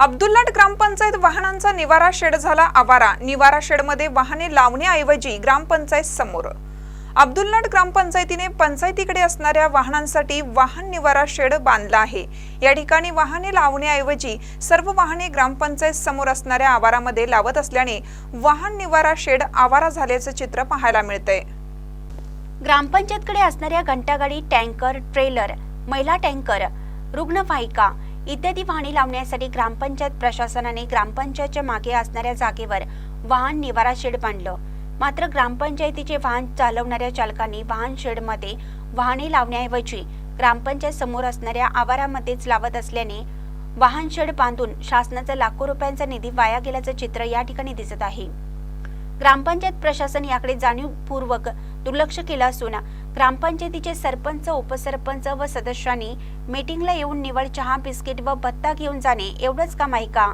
अब्दुल्लाट ग्रामपंचायत वाहनांचा निवारा शेड झाला आवारा. निवारा शेडमध्ये वाहने लावण्याऐवजी ग्रामपंचायत समोर. अब्दुल्लाट ग्रामपंचायतीने पंचायतीकडे असणाऱ्या वाहनांसाठी वाहन निवारा शेड बांधला आहे. या ठिकाणी वाहने लावण्याऐवजी सर्व वाहने ग्रामपंचायत समोर असणाऱ्या आवारामध्ये लावत असल्याने वाहन निवारा शेड आवारा झाल्याचं चित्र पाहायला मिळतंय. ग्रामपंचायतकडे असणाऱ्या घंटागाडी टँकर ट्रेलर महिला टँकर रुग्णवाहिका इत्यादी वाहने लावण्यासाठी ग्रामपंचायत प्रशासनाने ग्रामपंचायतच्या मागे असणाऱ्या जागेवर वाहन निवारा शेड बांधलं. मात्र ग्रामपंचायतीचे वाहन चालवणाऱ्या चालकांनी वाहन शेडमध्ये वाहने लावण्याऐवजी ग्रामपंचायत समोर असणाऱ्या आवारामध्येच लावत असल्याने वाहन शेड बांधून शासनाचा लाखो रुपयांचा निधी वाया गेल्याचं चित्र या ठिकाणी दिसत आहे. ग्रामपंचायत प्रशासन याकडे जाणीवपूर्वक दुर्लक्ष केलं असून ग्रामपंचायतीचे सरपंच उपसरपंच व सदस्यांनी मीटिंगला येऊन निवड चहा बिस्किट व भत्ता घेऊन जाणे एवढंच काम आहे का?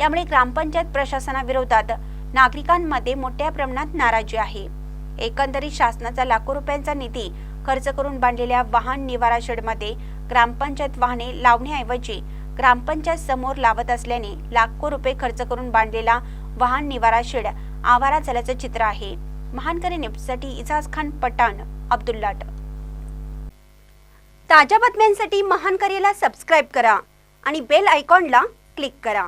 यामुळे ग्रामपंचायत प्रशासनाविरोधात नागरिकांमध्ये मोठ्या प्रमाणात नाराजी आहे. एकंदरीत शासनाचा लाखो रुपयांचा निधी खर्च करून बांधलेल्या वाहन निवारा शेडमध्ये ग्रामपंचायत वाहने लावण्याऐवजी ग्रामपंचायत समोर लावत असल्याने लाखो रुपये खर्च करून बांधलेला वाहन निवारा शेड आवारा झाल्याचं चित्र आहे. महानकरी न्यूजसाठी इजाज खान पठाण अब्दुल्लाट. ताज्या बातम्यांसाठी महानकरीला सबस्क्राईब करा आणि बेल आयकॉनला क्लिक करा.